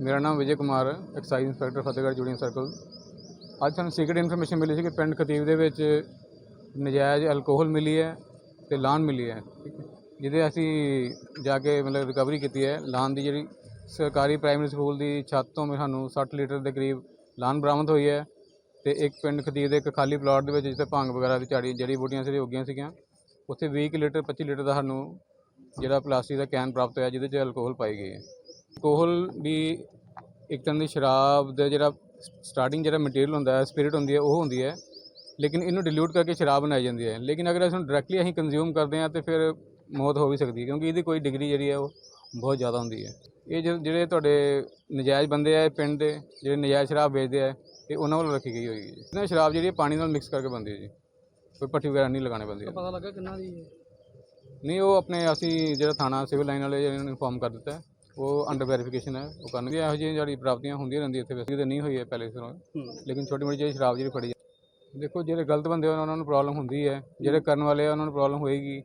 ਮੇਰਾ ਨਾਮ Vijay Kumar excise inspector Fatehgarh Churian circle ਅੱਜ ਸਾਨੂੰ ਸੀਕ੍ਰੀਟ ਇਨਫੋਰਮੇਸ਼ਨ ਮਿਲੀ ਸੀ ਕਿ ਪਿੰਡ ਖਤੀਬ ਦੇ ਵਿੱਚ ਨਜਾਇਜ਼ ਅਲਕੋਹਲ ਮਿਲੀ ਹੈ ਤੇ ਲਾਨ ਮਿਲੀ ਹੈ ਜਿਹਦੇ ਅਸੀਂ ਜਾ ਕੇ ਮਤਲਬ ਰਿਕਵਰੀ ਕੀਤੀ ਹੈ, ਲਾਨ ਦੀ ਜਿਹੜੀ ਸਰਕਾਰੀ ਪ੍ਰਾਇਮਰੀ ਸਕੂਲ ਦੀ ਛੱਤ ਤੋਂ ਸਾਨੂੰ 60 ਲੀਟਰ ਦੇ ਕਰੀਬ ਲਾਨ ਬਰਾਮਦ ਹੋਈ ਹੈ ਤੇ ਇੱਕ ਪਿੰਡ ਖਤੀਬ ਦੇ ਇੱਕ ਖਾਲੀ ਪਲਾਟ ਦੇ ਵਿੱਚ ਜਿੱਥੇ ਭੰਗ ਵਗੈਰਾ ਦੀ ਝਾੜੀ, ਜੜੀ ਬੂਟੀਆਂ ਸੀ, ਉੱਗੀਆਂ ਸੀਗੀਆਂ, ਉੱਥੇ 20 ਕੁ ਲੀਟਰ 25 ਲੀਟਰ ਦਾ ਸਾਨੂੰ ਜਿਹੜਾ ਪਲਾਸਟਿਕ ਦਾ ਕੈਨ ਪ੍ਰਾਪਤ ਹੋਇਆ, ਜਿਹਦੇ 'ਚ ਅਲਕੋਹਲ ਪਾਈ ਗਈ ਹੈ। ਅਲਕੋਹਲ ਵੀ ਇੱਕ ਤਰ੍ਹਾਂ ਦੀ ਸ਼ਰਾਬ ਦਾ ਜਿਹੜਾ ਸਟਾਰਟਿੰਗ ਜਿਹੜਾ ਮਟੀਰੀਅਲ ਹੁੰਦਾ ਹੈ ਸਪਿਰਿਟ ਹੁੰਦੀ ਹੈ ਉਹ ਹੁੰਦੀ ਹੈ। ਲੇਕਿਨ ਇਹਨੂੰ ਡਿਲੂਟ ਕਰਕੇ ਸ਼ਰਾਬ ਬਣਾਈ ਜਾਂਦੀ ਹੈ। ਲੇਕਿਨ ਅਗਰ ਇਸ ਨੂੰ ਡਾਇਰੈਕਟਲੀ ਅਸੀਂ ਕੰਜ਼ਿਊਮ ਕਰਦੇ ਹਾਂ ਤੇ ਫਿਰ ਮੌਤ ਹੋ ਵੀ ਸਕਦੀ ਹੈ ਕਿਉਂਕਿ ਇਹਦੀ ਕੋਈ ਡਿਗਰੀ ਜਿਹੜੀ ਹੈ ਉਹ ਬਹੁਤ ਜ਼ਿਆਦਾ ਹੁੰਦੀ ਹੈ। ਇਹ ਜਿਹੜੇ- ਤੁਹਾਡੇ ਨਜਾਇਜ਼ ਬੰਦੇ ਆ ਪਿੰਡ ਦੇ ਜਿਹੜੇ ਨਜਾਇਜ਼ ਸ਼ਰਾਬ ਵੇਚਦੇ ਆ ਇਹ ਉਹਨਾਂ ਵੱਲੋਂ ਰੱਖੀ ਗਈ ਹੋਈ ਹੈ ਜੀ। ਇਹਨਾਂ ਸ਼ਰਾਬ ਜਿਹੜੀ ਪਾਣੀ ਨਾਲ ਮਿਕਸ ਕਰਕੇ ਬਣਦੀ ਹੈ ਜੀ। ਕੋਈ ਪੱਟੀ ਵਗੈਰਾ ਨਹੀਂ ਲਗਾਉਣੇ ਪੈਂਦੀ। ਹੈ ਪਤਾ ਲੱਗਾ ਕਿੰਨਾ ਦੀ ਹੈ? ਨਹੀਂ ਉਹ ਆਪਣੇ ਅਸੀਂ ਜਿਹੜਾ ਥਾਣਾ ਸਿਵਲ ਲਾਈਨ ਵਾਲੇ ਜਿਹਨਾਂ ਨੂੰ ਇਨਫੋਰਮ ਕਰ ਦਿੱਤਾ ਹੈ, ਉਹ ਅੰਡਰ ਵੈਰੀਫਿਕੇਸ਼ਨ ਹੈ। ਉਹ ਕਰਨਗੇ। ਇਹੋ ਜਿਹੀਆਂ ਜਿਹੜੀ ਪ੍ਰਾਪਤੀਆਂ ਹੁੰਦੀਆਂ ਰਹਿੰਦੀਆਂ ਇੱਥੇ ਵੈਸੇ। ਤਾਂ ਨਹੀਂ ਹੋਈ ਹੈ ਪਹਿਲੇ ਇਸ ਤਰ੍ਹਾਂ ਲੇਕਿਨ ਛੋਟੀ ਮੋਟੀ ਜਿਹੜੀ ਸ਼ਰਾਬ ਜਿਹੜੀ ਫੜੀ ਹੈ। ਦੇਖੋ ਜਿਹੜੇ ਗਲਤ ਬੰਦੇ ਆ, ਉਹਨਾਂ ਨੂੰ ਪ੍ਰੋਬਲਮ ਹੁੰਦੀ ਹੈ। ਜਿਹੜੇ ਕਰਨ ਵਾਲੇ ਆ ਉਹਨਾਂ ਨੂੰ ਪ੍ਰੋਬਲਮ ਹੋਏਗੀ।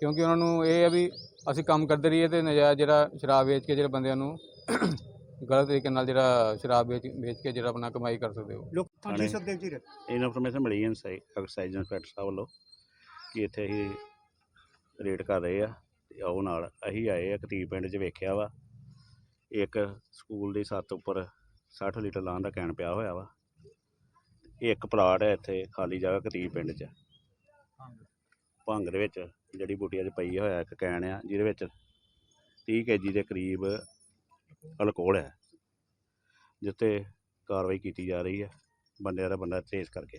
ਕਿਉਂਕਿ ਉਹਨਾਂ ਨੂੰ ਇਹ ਹੈ ਵੀ ਅਸੀਂ ਕੰਮ ਕਰਦੇ ਰਹੀਏ ਤੇ ਨਜਾਇਜ਼ ਜਿਹੜਾ ਸ਼ਰਾਬ ਵੇਚ ਕੇ ਜਿਹੜੇ ਬੰਦਿਆਂ ਨੂੰ ਗਲਤ ਤਰੀਕੇ ਨਾਲ ਜਿਹੜਾ ਸ਼ਰਾਬ ਵੇਚ ਵੇਚ ਕੇ ਜਿਹੜਾ ਆਪਣਾ ਕਮਾਈ ਕਰ ਸਕਦੇ ਹੋ। ਲੋਕ ਹਾਂਜੀ। ਸੁਖਦੇਵ ਜੀ ਇਨਫੋਰਮੇਸ਼ਨ ਮਿਲੀ ਹੈ ਐਕਸਾਈਜ਼ ਇੰਸਪੈਕਟਰ ਸਾਹਿਬ ਵੱਲੋਂ ਕਿ ਇੱਥੇ ਅਸੀਂ ਰੇਡ ਕਰ ਰਹੇ ਆ। ਆਓ ਨਾਲ। ਅਸੀਂ ਆਏ ਆ ਕਤੀਬ ਪਿੰਡ 'ਚ ਵੇਖਿਆ ਵਾ। ਇੱਕ ਸਕੂਲ ਦੀ ਛੱਤ ਉੱਪਰ 60 ਲੀਟਰ ਲਾਣ ਦਾ ਕੈਨ ਪਿਆ ਹੋਇਆ ਵਾ। ਇੱਕ ਪਲਾਟ ਹੈ ਇੱਥੇ ਖਾਲੀ ਜਗ੍ਹਾ ਕਤੀਬ ਪਿੰਡ 'ਚ। ਭੰਗ। ਦੇ ਵਿੱਚ ਜੜੀ ਬੂਟੀਆਂ 'ਚ ਪਈ ਹੋਇਆ ਇੱਕ ਕੈਨ ਆ ਜਿਹਦੇ ਵਿੱਚ 30 ਕੇਜੀ ਦੇ ਕਰੀਬ ਅਲਕੋਹਲ ਹੈ ਜਿੱਤੇ ਕਾਰਵਾਈ ਕੀਤੀ ਜਾ ਰਹੀ ਹੈ ਬੰਦਿਆਂ ਦਾ ਬੰਦਾ ਟ੍ਰੇਸ ਕਰਕੇ।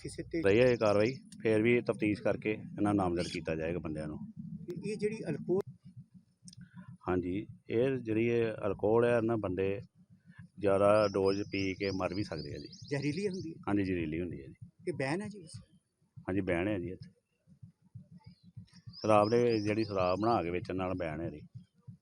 ਕਿਸੇ ਤੇ ਰਹੀ ਹੈ ਇਹ ਕਾਰਵਾਈ ਫਿਰ ਵੀ ਤਫਤੀਸ਼ ਕਰਕੇ ਇਹਨਾਂ ਨਾਮਜ਼ਦ ਕੀਤਾ ਜਾਏਗਾ ਬੰਦਿਆਂ ਨੂੰ। ਇਹ ਜਿਹੜੀ ਅਲਕੋਹਲ ਹਾਂਜੀ ਇਹ ਜਿਹੜੀ ਇਹ ਅਲਕੋਹਲ ਹੈ ਇਹਨਾਂ ਬੰਦੇ ਜ਼ਿਆਦਾ ਡੋਜ਼ ਪੀ ਕੇ ਮਰ ਵੀ ਸਕਦੇ ਆ ਜੀ। ਜ਼ਹਿਰੀਲੀ ਹੁੰਦੀ ਹੈ? ਹਾਂਜੀ ਜ਼ਹਿਰੀਲੀ ਹੁੰਦੀ ਹੈ ਜੀ। ਇਹ ਬੈਨ ਹੈ ਜੀ ਹਾਂਜੀ ਬੈਨ ਹੈ ਜੀ ਇੱਥੇ। ਸ਼ਰਾਬ ਦੇ ਜਿਹੜੀ ਸ਼ਰਾਬ ਬਣਾ ਕੇ ਵੇਚਣ ਨਾਲ ਬੈਨ ਹੈ ਜੀ।